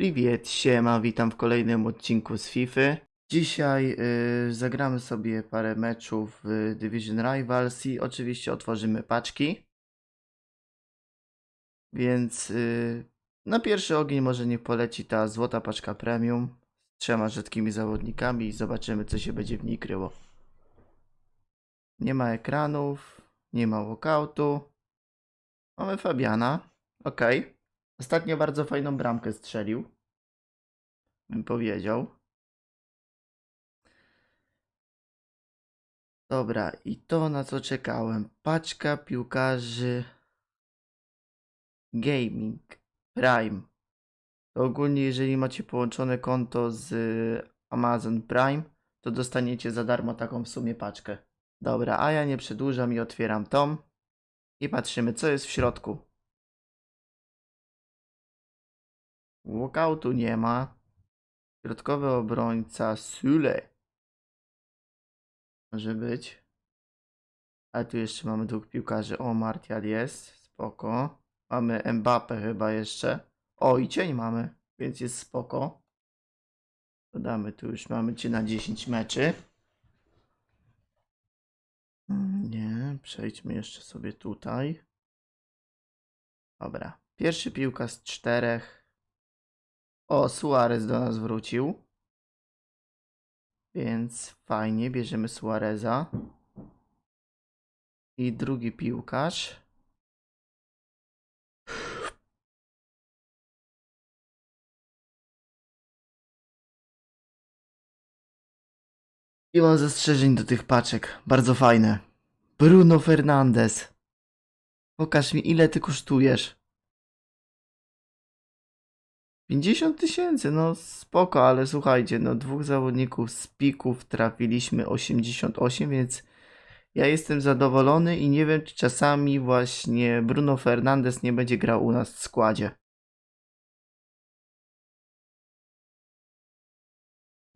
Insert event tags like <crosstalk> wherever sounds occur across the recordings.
Priwiet, siema, witam w kolejnym odcinku z FIFA. Dzisiaj y, zagramy sobie parę meczów w Division Rivals i oczywiście otworzymy paczki. Więc y, na pierwszy ogień może niech poleci ta złota paczka premium z trzema rzadkimi zawodnikami i zobaczymy co się będzie w niej kryło. Nie ma ekranów, nie ma walkoutu. Mamy Fabiana, okej. Ostatnio bardzo fajną bramkę strzelił. Bym powiedział. Dobra, i to na co czekałem. Paczka piłkarzy Gaming Prime. Ogólnie, jeżeli macie połączone konto z Amazon Prime, to dostaniecie za darmo taką w sumie paczkę. Dobra, a ja nie przedłużam i otwieram tom. I patrzymy, co jest w środku. Walkoutu nie ma. Środkowy obrońca Sule. Może być. Ale tu jeszcze mamy dwóch piłkarzy. O, Martial jest. Spoko. Mamy Mbappe chyba jeszcze. O, i cień mamy, więc jest spoko. Dodamy tu już mamy cię na 10 meczy. Mm, Nie, przejdźmy jeszcze sobie tutaj. Dobra. Pierwszy piłka z czterech. O, Suarez do nas wrócił. Więc fajnie, bierzemy Suareza. I drugi piłkarz. I mam zastrzeżeń do tych paczek. Bardzo fajne. Bruno Fernandes. Pokaż mi, ile ty kosztujesz. 50 tysięcy, no spoko, ale słuchajcie, no dwóch zawodników z pików trafiliśmy 88, więc ja jestem zadowolony i nie wiem, czy czasami właśnie Bruno Fernandes nie będzie grał u nas w składzie.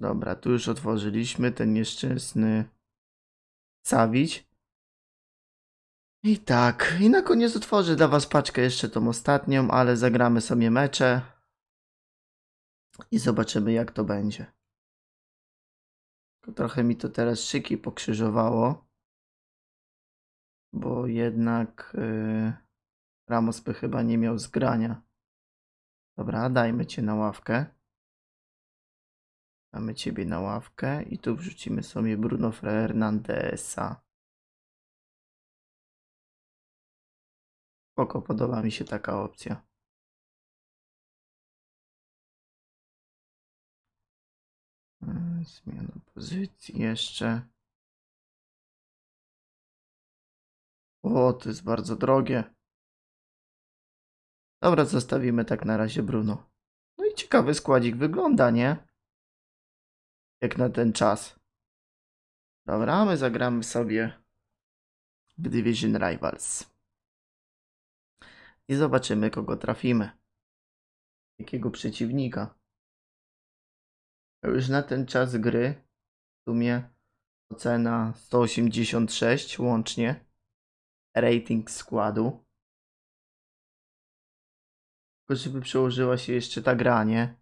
Dobra, tu już otworzyliśmy ten nieszczęsny Sawić. I tak, i na koniec otworzę dla was paczkę jeszcze tą ostatnią, ale zagramy sobie mecze i zobaczymy jak to będzie. Trochę mi to teraz szyki pokrzyżowało, bo jednak yy, Ramos by chyba nie miał zgrania. Dobra, dajmy cię na ławkę. Damy ciebie na ławkę i tu wrzucimy sobie Bruno Fernandesa. Spoko, podoba mi się taka opcja. Zmiana pozycji jeszcze. O, to jest bardzo drogie. Dobra, zostawimy tak na razie Bruno. No i ciekawy składzik wygląda, nie? Jak na ten czas. Dobra, my zagramy sobie w Division Rivals. I zobaczymy, kogo trafimy. Jakiego przeciwnika. Już na ten czas gry w sumie ocena 186 łącznie. Rating składu. Tylko żeby przełożyła się jeszcze ta gra, nie?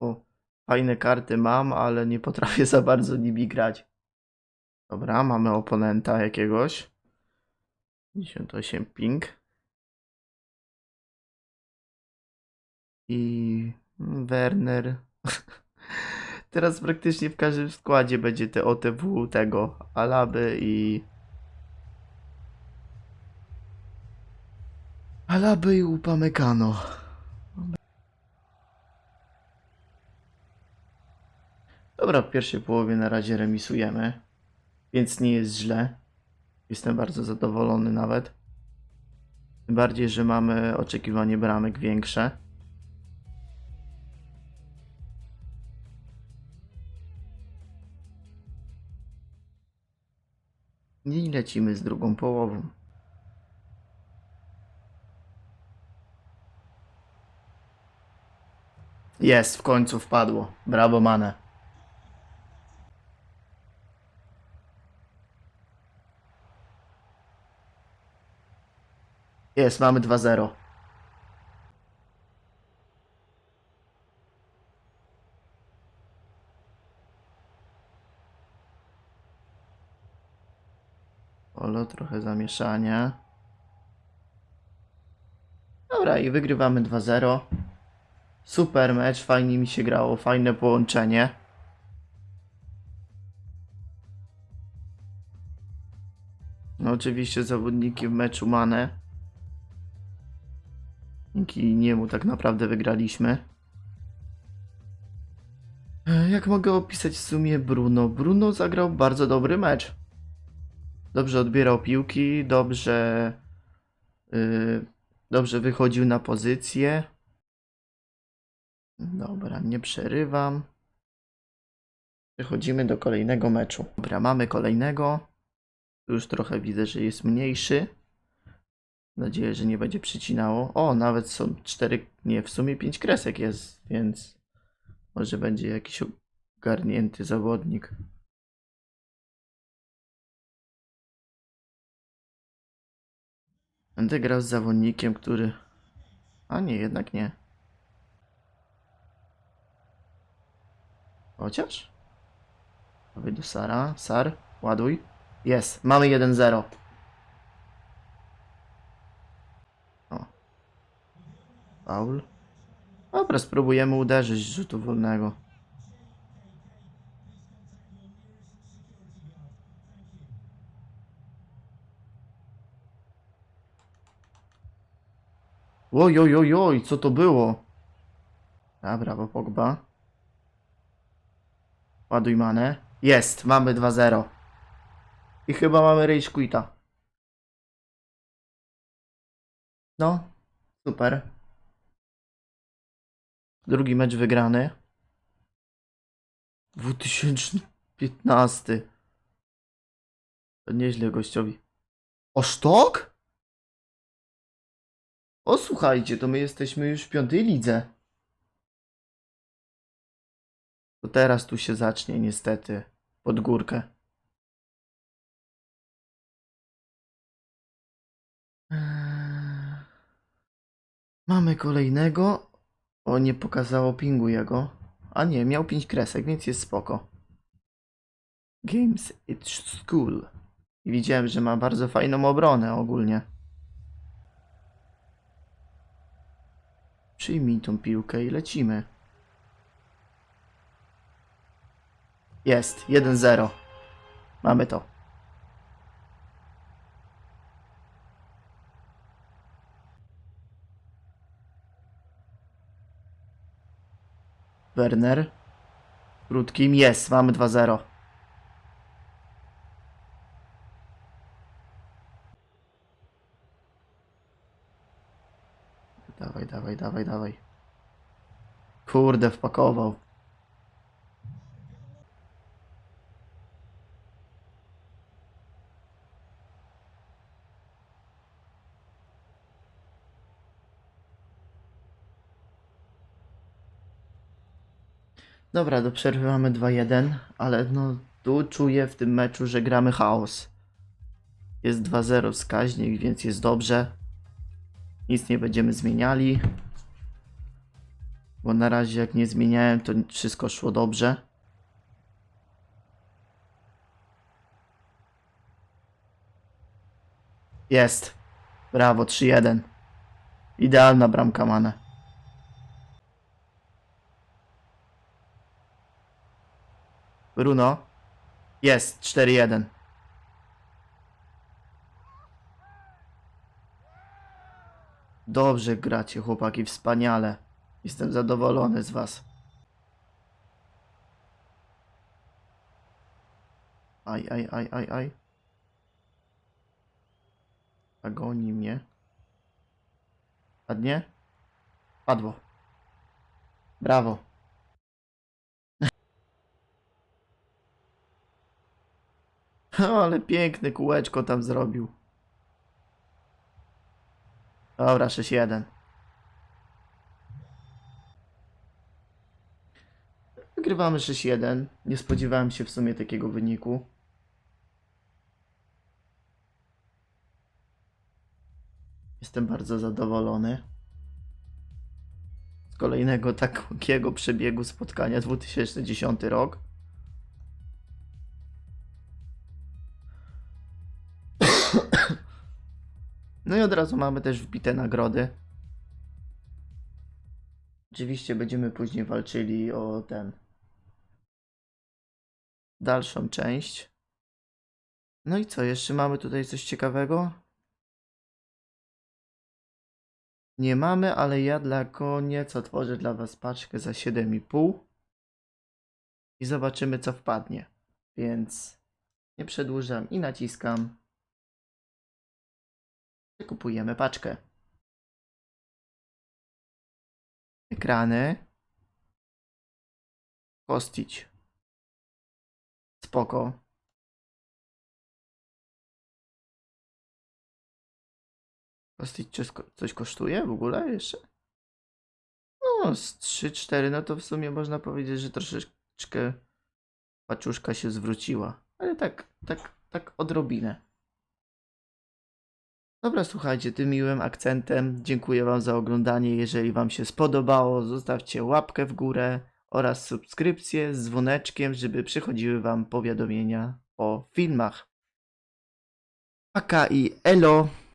Bo fajne karty mam, ale nie potrafię za bardzo nimi grać. Dobra, mamy oponenta jakiegoś. 58 ping. I Werner. <laughs> Teraz praktycznie w każdym składzie będzie te OTW tego Alaby i Alaby i Upamecano. Dobra, w pierwszej połowie na razie remisujemy, więc nie jest źle. Jestem bardzo zadowolony nawet. Tym bardziej, że mamy oczekiwanie bramek większe. I lecimy z drugą połową. Jest, w końcu wpadło. Brawo, Mane. Jest, mamy 2-0. Olo, trochę zamieszania. Dobra, i wygrywamy 2-0. Super mecz, fajnie mi się grało, fajne połączenie. No oczywiście zawodniki w meczu Mane. Dzięki niemu tak naprawdę wygraliśmy. E, Jak mogę opisać w sumie Bruno? Bruno zagrał bardzo dobry mecz. Dobrze odbierał piłki, dobrze, yy, dobrze wychodził na pozycję. Dobra, nie przerywam. Przechodzimy do kolejnego meczu. Dobra, mamy kolejnego. Już trochę widzę, że jest mniejszy. Mam nadzieję, że nie będzie przycinało. O, nawet są cztery, nie, w sumie pięć kresek jest, więc może będzie jakiś ogarnięty zawodnik. Będę grał z zawodnikiem, który... A nie, jednak nie. Chociaż? Dawaj do Sara. Sar, ładuj. Jest, mamy 1-0. O. Paul. Dobra, spróbujemy uderzyć z rzutu wolnego. Oj, oj, oj, oj, co to było? Dobra, brawo Pogba. Ładuj manę. Jest, mamy 2-0. I chyba mamy rage quita. No, super. Drugi mecz wygrany. 2015. To nieźle gościowi. O sztok? O słuchajcie, to my jesteśmy już w piątej lidze. To teraz tu się zacznie niestety. Pod górkę. Eee. Mamy kolejnego. O, nie pokazało pingu jego. A nie, miał 5 kresek, więc jest spoko. Games It's School. I widziałem, że ma bardzo fajną obronę ogólnie. Przyjmij tą piłkę i lecimy. Jest, 1-0. Mamy to. Werner. Krótkim jest, mamy 2-0. Dawaj, dawaj, dawaj, dawaj. Kurde, wpakował. Dobra, do przerwy mamy 2-1, ale no tu czuję w tym meczu, że gramy chaos. Jest 2-0 wskaźnik, więc jest dobrze. Nic nie będziemy zmieniali. Bo na razie jak nie zmieniałem, to wszystko szło dobrze. Jest. Brawo, 3-1. Idealna bramka Mane. Bruno. Jest, 4-1. Dobrze gracie, chłopaki, wspaniale. Jestem zadowolony z was. Aj, aj, aj, aj, aj. A goni mnie. Padnie? Padło. Brawo. <laughs> Ale piękne kółeczko tam zrobił. Dobra, 6-1. Wygrywamy 6-1. Nie spodziewałem się w sumie takiego wyniku. Jestem bardzo zadowolony. Z kolejnego takiego przebiegu spotkania 2010 rok. I od razu mamy też wbite nagrody. Oczywiście będziemy później walczyli o ten. Dalszą część. No i co, jeszcze mamy tutaj coś ciekawego? Nie mamy, ale ja dla koniec otworzę dla Was paczkę za 7,5 i zobaczymy co wpadnie. Więc nie przedłużam i naciskam. Kupujemy paczkę. Ekrany. Kostić. Spoko. Kostić coś kosztuje w ogóle jeszcze? No, z 3-4, no to w sumie można powiedzieć, że troszeczkę paczuszka się zwróciła. Ale tak, tak, tak odrobinę. Dobra, słuchajcie, tym miłym akcentem dziękuję Wam za oglądanie. Jeżeli Wam się spodobało, zostawcie łapkę w górę oraz subskrypcję z dzwoneczkiem, żeby przychodziły Wam powiadomienia o filmach. Paka i elo!